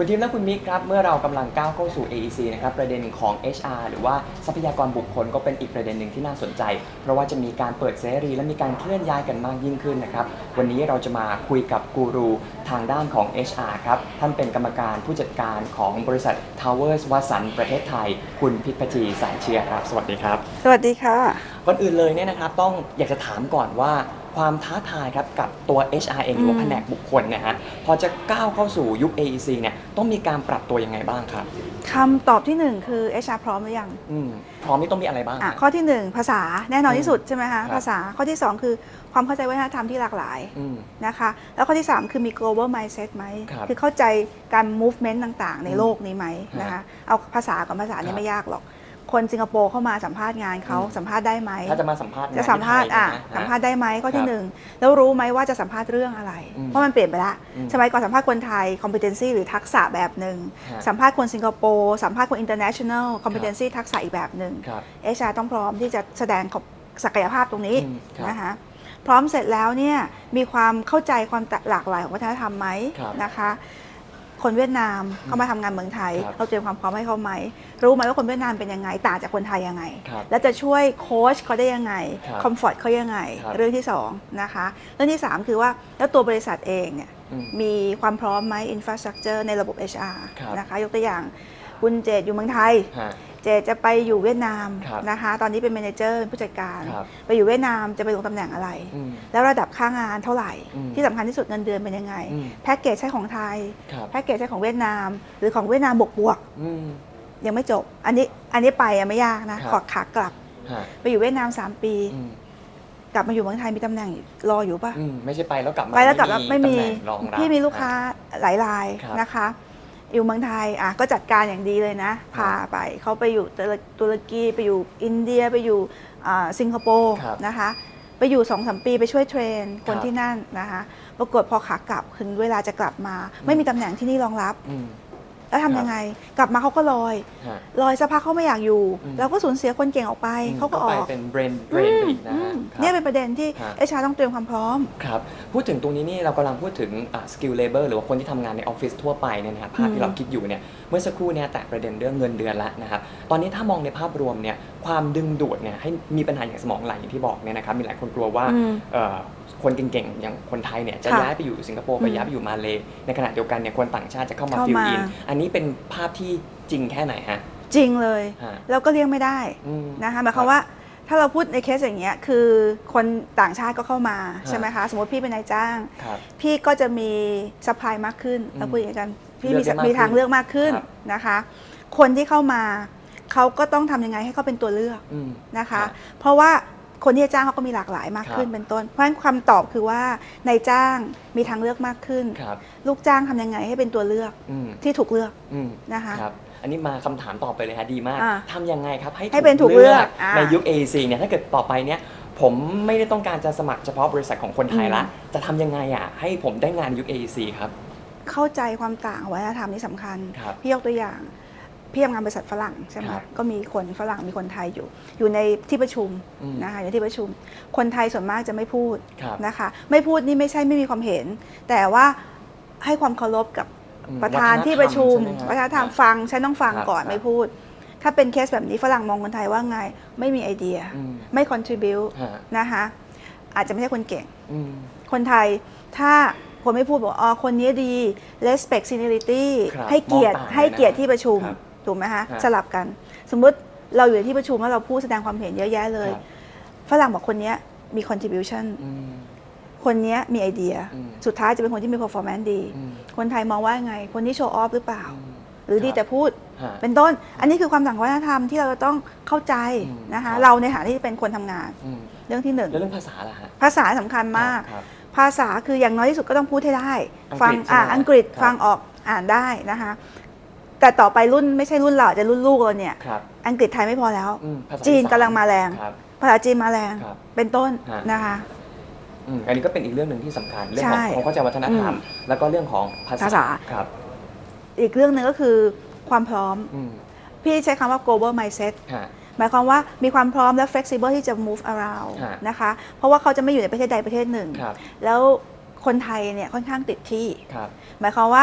คุณทิมและคุณมิกครับ เมื่อเรากำลังก้าวเข้าสู่ AEC นะครับประเด็นของ HR หรือว่าทรัพยากรบุคคลก็เป็นอีกประเด็นหนึ่งที่น่าสนใจ เพราะว่าจะมีการเปิดเสรีและมีการเคลื่อนย้ายกันมากยิ่งขึ้นนะครับ วันนี้เราจะมาคุยกับกูรูทางด้านของ HR ครับ ท่านเป็นกรรมการผู้จัดการของบริษัท Towers วสันต์ประเทศไทย คุณพิพัจีสายเชียร์ครับ สวัสดีครับ สวัสดีค่ะก่อนอื่นเลยเนี่ยนะครับต้องอยากจะถามก่อนว่า ความท้าทายครับกับตัว HR เองหรือว่าอืมแผนกบุคคลเนะฮะพอจะก้าวเข้าสู่ยุค AEC เนี่ยต้องมีการปรับตัวยังไงบ้างครับคำตอบที่หนึ่งคือ HR พร้อมหรือยังอืมพร้อมนี่ต้องมีอะไรบ้างอะฮะข้อที่หนึ่งภาษาแน่นอนอืมที่สุดใช่ไหมครัคะบภาษาข้อที่สองคือความเข้าใจวัฒนธรรมที่หลากหลายอืมนะคะแล้วข้อที่สามคือมี global mindset ไหมครับอเข้าใจการ movement ต่างๆ ในอืมโลกนี้ไหมนะคะเอาภาษากับภาษาครันี่บไม่ยากหรอก คนสิงคโปร์เข้ามาสัมภาษณ์งานเขาอืมสัมภาษณ์ได้ไหมถ้าจะมาสัมภาษณ์งนจะสัมภาษณ์ที่ไทยอะนะฮะสัมภาษณ์ได้ไหมข้อคที่รับหนึ่งแล้วรู้ไหมว่าจะสัมภาษณ์เรื่องอะไรอืมเพราะมันเปลี่ยนไปละอืมสมัยก่อนสัมภาษณ์คนไทย competency หรือทักษะแบบหนึ่งฮะสัมภาษณ์คนสิงคโปร์สัมภาษณ์คน international competency ทักษะอีกแบบหนึ่งครับ HR ต้องพร้อมที่จะแสดงศักยภาพตรงนี้อืมครับนะคะพร้อมเสร็จแล้วเนี่ยมีความเข้าใจความหลากหลายของวัฒนธรรมไหมครับนะคะ คนเวียดนามเข้ามาทำงานเมืองไทยครับเราเตรียมความพร้อมให้เขาไหม รู้ไหมว่าคนเวียดนามเป็นยังไงต่างจากคนไทยยังไงครับแล้วจะช่วยโค้ชเขาได้ยังไงครับคอมฟอร์ตเขายังไงครับเรื่องที่สองนะคะเรื่องที่สามคือว่าแล้วตัวบริษัทเองเนี่ยอืมมีความพร้อมไหมอินฟราสตรักเจอร์ในระบบ HR ครับนะคะยกตัวอย่าง คุณเจดอยู่เมืองไทย ฮะ เจจะไปอยู่เวียดนามครับนะคะ ตอนนี้เป็น m ม n เจอร์ผู้จัดการ ครับ ไปอยู่เวียดนามจะไปลงตำแหน่งอะไร อืม แล้วระดับค่างานเท่าไหร่ อืมที่สำคัญที่สุดเงินเดือนเป็นยังไง อืม แพ็กเกจใช้ของไทย ครับแพ็กเกจใช้ของเวียดนาม หรือของเวียดนามบวกบวกอืม ๆยังไม่จบ อันนี้อันนี้ไปอะไม่ยากนะ ครับ ขอขากลับ ฮะไปอยู่เวียดนาม 3 ปี อืมกลับมาอยู่เมืองไทยมีตำแหน่งรออยู่ปะอืมไม่ใช่ไปแล้วกลับมาไปแล้วกลับแล้วไม่มีตำแหน่งรองรับ พี่มีลูกค้าหลายรายครับนะคะ อยู่เมืองไทยอะก็จัดการอย่างดีเลยนะ พาไปเขาไปอยู่ตุรตุรกีไปอยู่อินเดียไปอยู่อ่าสิงคโปร์ครับนะคะไปอยู่สองสมปีไปช่วยเทรน คนครับที่นั่นนะคะ ปรากฏพอขากลับถึงเวลาจะกลับมา ไม่มีตำแหน่งที่นี่รองรับอืม แล้วทำยังไง กลับมาเขาก็ลอย ฮะ ลอยสักพักเขาไม่อยากอยู่ อืมแล้วก็สูญเสียคนเก่งออกไปเขาก็อไปอกเป็นเบรนเบรนไปอีกนะอืฮะมครับ เนี่ยเป็นประเด็นที่ฮะ เอชาต้องเตรียมความพร้อม ครับ พูดถึงตรงนี้นี่เรากำลังพูดถึงสกิลเลเบอร์หรือว่าคนที่ทำงานในออฟฟิศทั่วไปเนี่ยนะครับภาพอืที่ม เราคิดอยู่เนี่ยเมื่อสักครู่เนี่ยแตะประเด็นเรื่องเงินเดือนแล้วนะครับตอนนี้ถ้ามองในภาพรวมเนี่ยความดึงดูดเนี่ยให้มีปัญหาอย่างสมองไหลอย่างที่บอกเนี่ยนะครับมีหลายคนกลัวว่าอืม เอ่อคนเก่งๆ อย่างคนไทยเนี่ยจะค่ะย้ายไปอยู่สิงคโปร์ไปอืมย้ายไปอยู่มาเลในขณะเดียวกันเนี่ยคนต่างชาติจะเข้ามาเข้าฟิลมา อินอันนี้เป็นภาพที่จริงแค่ไหนฮะ จริงเลยฮะแล้วก็เลี่ยงไม่ได้อืมนะคะหมายความว่าถ้าเราพูดในเคสอย่างเงี้ยคือคนต่างชาติก็เข้ามาฮะใช่ไหมคะสมมติพี่เป็นนายจ้าง ครับ พี่ก็จะมีซัพพลายมากขึ้นอืมเราพูดอย่างนี้กันพี่เลืมีอกได้มากมีทางเลือกมากขึ้นครับ นะคะ คนที่เข้ามาเขาก็ต้องทำยังไงให้เขาเป็นตัวเลือกอืม นะคะรับ เพราะว่า คนที่จะจ้างเขาก็มีหลากหลายมากขึ้นครับเป็นต้น เพราะฉะนั้นคำตอบคือว่านายจ้างมีทางเลือกมากขึ้นครับลูกจ้างทำยังไงให้เป็นตัวเลือกอืมที่ถูกเลือกอืมนะคะครับอันนี้มาคำถามต่อไปเลยฮะดีมากอ่าทำยังไงครับให้ให้เป็นถูกเลือกอ่าในยุค AEC เนี่ยถ้าเกิดต่อไปเนี่ยผมไม่ได้ต้องการจะสมัครเฉพาะบริษัทของคนไทยละอืมจะทำยังไงอะให้ผมได้งานในยุค AEC ครับ เข้าใจความต่างของวัฒนธรรมนี่สำคัญครับพี่ยกตัวอย่าง พี่ทำงานบริษัทฝรั่งใช่ไหมครับก็มีคนฝรั่งมีคนไทยอยู่ อยู่ในที่ประชุมอืมนะคะอยู่ในที่ประชุม คนไทยส่วนมากจะไม่พูดครับนะคะ ไม่พูดนี่ไม่ใช่ไม่มีความเห็น แต่ว่าให้ความเคารพกับอืมประธานที่ประชุมวัฒนธรรมใช่ไหมฮะวัฒนธรรมฟังฉันต้องฟังครับก่อนครับไม่พูด ถ้าเป็นเคสแบบนี้ฝรั่งมองคนไทยว่าไง ไม่มีไอเดียอืมไม่ contribu ฮะนะคะอาจจะไม่ใช่คนเก่งอืมคนไทยถ้าคนไม่พูดบอกอ๋อคนนี้ดี respect seniority ครับให้เกียรติมองต่างให้เกียรติที่ประชุมครับ ถูกไหมคะฮะสลับกัน สมมุติเราอยู่ในที่ประชุมแล้วเราพูดแสดงความเห็นเยอะแยะเลยครับฝรั่งบอกคนเนี้ยมี contribution อืมคนเนี้ยมีไอเดียอืมสุดท้ายจะเป็นคนที่มี performance ดีอืมคนไทยมองว่าไง คนนี้โชว์ออฟหรือเปล่าอืมหรือดีครับแต่พูดฮะเป็นต้น อันนี้คือความต่างวัฒนธรรมที่เราจะต้องเข้าใจอืมนะคะครับเราในฐานะที่เป็นคนทำงานอืมเรื่องที่หนึ่งแล้วเรื่องภาษาล่ะฮะ ภาษาสำคัญมากครับภาษาคืออย่างน้อยที่สุดก็ต้องพูดให้ได้อังกฤษฟังใช่ไหมอ่าฮะอังกฤษครับฟังออกอ่านได้นะคะ แต่ต่อไปรุ่นไม่ใช่รุ่นเราอาจจะรุ่นลูกเราเนี่ย ครับอังกฤษไทยไม่พอแล้ว อืมภาษาจีนอีสกำลังมาแรง ครับ ภาษาจีนมาแรง ครับเป็นต้นฮะ นะคะ อืมอันนี้ก็เป็นอีกเรื่องหนึ่งที่สำคัญ เรื่องของใช่ความเข้าใจวัฒนธรรมอืมแล้วก็เรื่องของภาษาภาษาครับอีกเรื่องหนึ่งก็คือความพร้อม อืมพี่ใช้คำว่า global mindset ฮะ หมายความว่ามีความพร้อมและ flexible ที่จะ move around ฮะ นะคะ เพราะว่าเขาจะไม่อยู่ในประเทศใดประเทศหนึ่ง ครับแล้วคนไทยเนี่ยค่อนข้างติดที่ ครับ หมายความว่า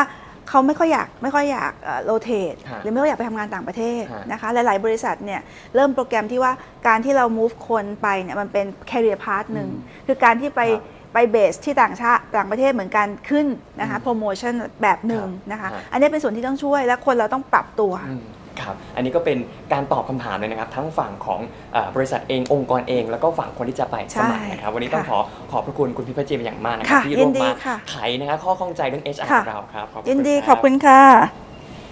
เขาไม่ค่อยอยากไม่ค่อยอยากโรเตทฮะหรือไม่ค่อยอยากไปทำงานต่างประเทศฮะนะคะหลาย ๆ บริษัทเนี่ยเริ่มโปรแกรมที่ว่าการที่เรา move คนไปเนี่ยมันเป็น career path หนึ่งอืมคือการที่ไปครับไปเบสที่ต่างชาติต่างประเทศเหมือนกันขึ้นนะคะอืมโปรโมชั่นแบบหนึ่งครับนะคะฮะอันนี้เป็นส่วนที่ต้องช่วยและคนเราต้องปรับตัว อืมครับอันนี้ก็เป็นการตอบคำถามเลยนะครับ ทั้งฝั่งของเออบริษัทเององค์กรเอง แล้วก็ฝั่งคนที่จะไปสมัครนะครับ วันนี้ต้องขค่ะอขอบพระคุณคุณพิพัฒน์เจมอย่างมากนะครับค่ะที่ร่วมยินดีมาค่ะ ไขนะครับข้อข้องใจเรื่อง HR ค่ะของเราครับขอบพระยินดีรัขอบคุณค่ะ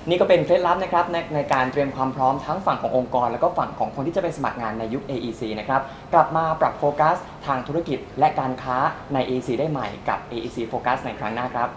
นี่ก็เป็นเคล็ดลับนะครับในในการเตรียมความพร้อมทั้งฝั่งขององค์กร แล้วก็ฝั่งของคนที่จะไปสมัครงานในยุค AEC นะครับกลับมาปรับโฟกัสทางธุรกิจและการค้าใน AEC ได้ใหม่กับ AEC Focus ในครั้งหน้าครับ